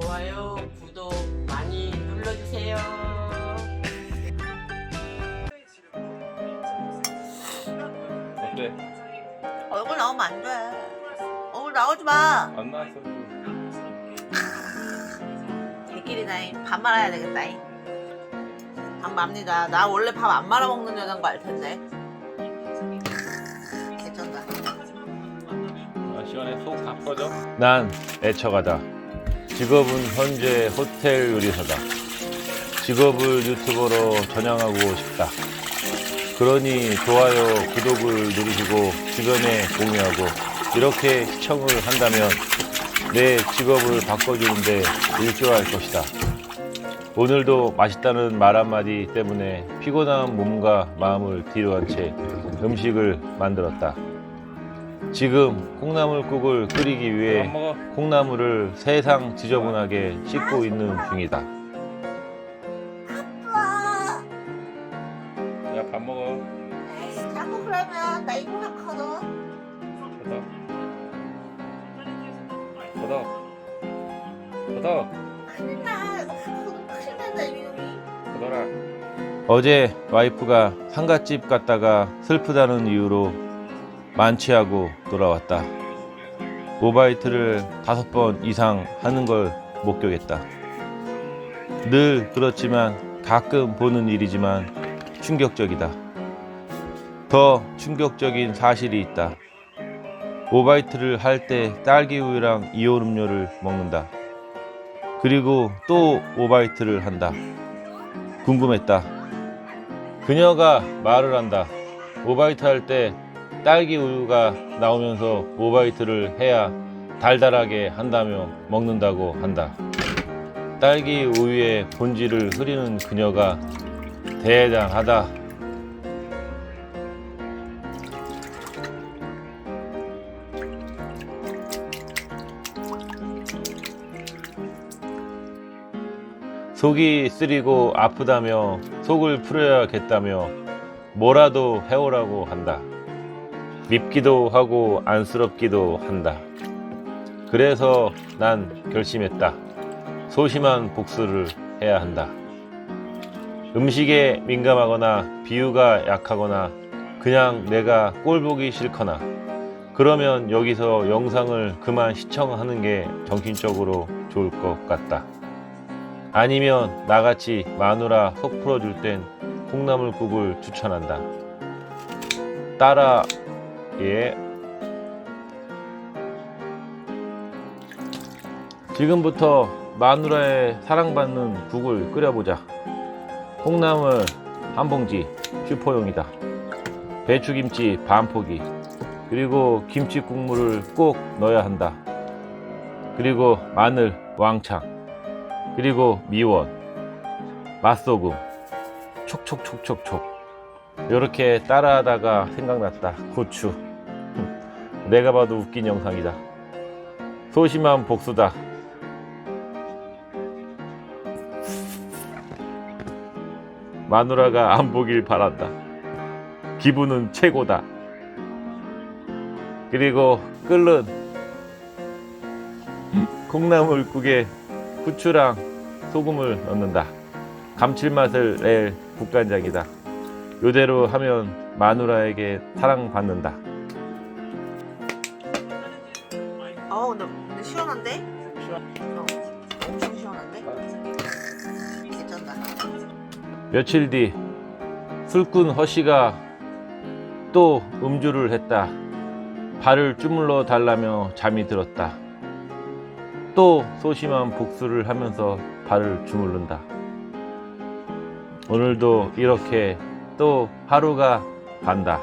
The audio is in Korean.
좋아요, 구독 많이 눌러주세요. 어때? 얼굴 나오면 안 돼. 얼굴 나오지 마. 안 나왔어. 개끼리 나이 밥 말아야 되겠다이. 밥 맙니다. 나 원래 밥 안 말아 먹는 여자인 거알 텐데. 개쩐다. 아, 시간에 속다 퍼져? 난 애처가다. 직업은 현재 호텔 요리사다. 직업을 유튜버로 전향하고 싶다. 그러니 좋아요, 구독을 누르시고 주변에 공유하고 이렇게 시청을 한다면 내 직업을 바꿔주는데 일조할 것이다. 오늘도 맛있다는 말 한마디 때문에 피곤한 몸과 마음을 뒤로한 채 음식을 만들었다. 지금 콩나물국을 끓이기 위해 콩나물을 세상 지저분하게 씻고 있는 중이다. 와, 야, 밥 먹어. 자꾸 그러면 나 이거 하거든. 더덕. 더덕. 더덕. 큰일 나. 큰일 난다 이놈이. 더덕아. 어제 와이프가 상갓집 갔다가 슬프다는 이유로 만취하고 돌아왔다. 오바이트를 다섯 번 이상 하는 걸 목격했다. 늘 그렇지만 가끔 보는 일이지만 충격적이다. 더 충격적인 사실이 있다. 오바이트를 할 때 딸기 우유랑 이온 음료를 먹는다. 그리고 또 오바이트를 한다. 궁금했다. 그녀가 말을 한다. 오바이트 할 때 딸기 우유가 나오면서 오바이트를 해야 달달하게 한다며 먹는다고 한다. 딸기 우유의 본질을 흐리는 그녀가 대단하다. 속이 쓰리고 아프다며 속을 풀어야겠다며 뭐라도 해오라고 한다. 밉기도 하고 안쓰럽기도 한다. 그래서 난 결심했다. 소심한 복수를 해야 한다. 음식에 민감하거나 비유가 약하거나 그냥 내가 꼴 보기 싫거나 그러면 여기서 영상을 그만 시청하는 게 정신적으로 좋을 것 같다. 아니면 나같이 마누라 속 풀어줄 땐 콩나물국을 추천한다. 따라 예. 지금부터 마누라의 사랑받는 국을 끓여보자. 콩나물 한 봉지 슈퍼용이다. 배추김치 반 포기. 그리고 김치 국물을 꼭 넣어야 한다. 그리고 마늘 왕창. 그리고 미원, 맛소금, 촉촉촉촉촉. 이렇게 따라하다가 생각났다. 고추. 흠, 내가 봐도 웃긴 영상이다. 소심한 복수다. 마누라가 안 보길 바란다. 기분은 최고다. 그리고 끓는 콩나물국에 후추랑 소금을 넣는다. 감칠맛을 낼 국간장이다. 요대로 하면 마누라에게 사랑받는다. 어 근데, 근데 시원한데? 어, 엄청 시원한데? 개쩐다. 며칠 뒤 술꾼 허씨가 또 음주를 했다. 발을 주물러 달라며 잠이 들었다. 또 소심한 복수를 하면서 발을 주물른다. 오늘도 이렇게 또 하루가 간다.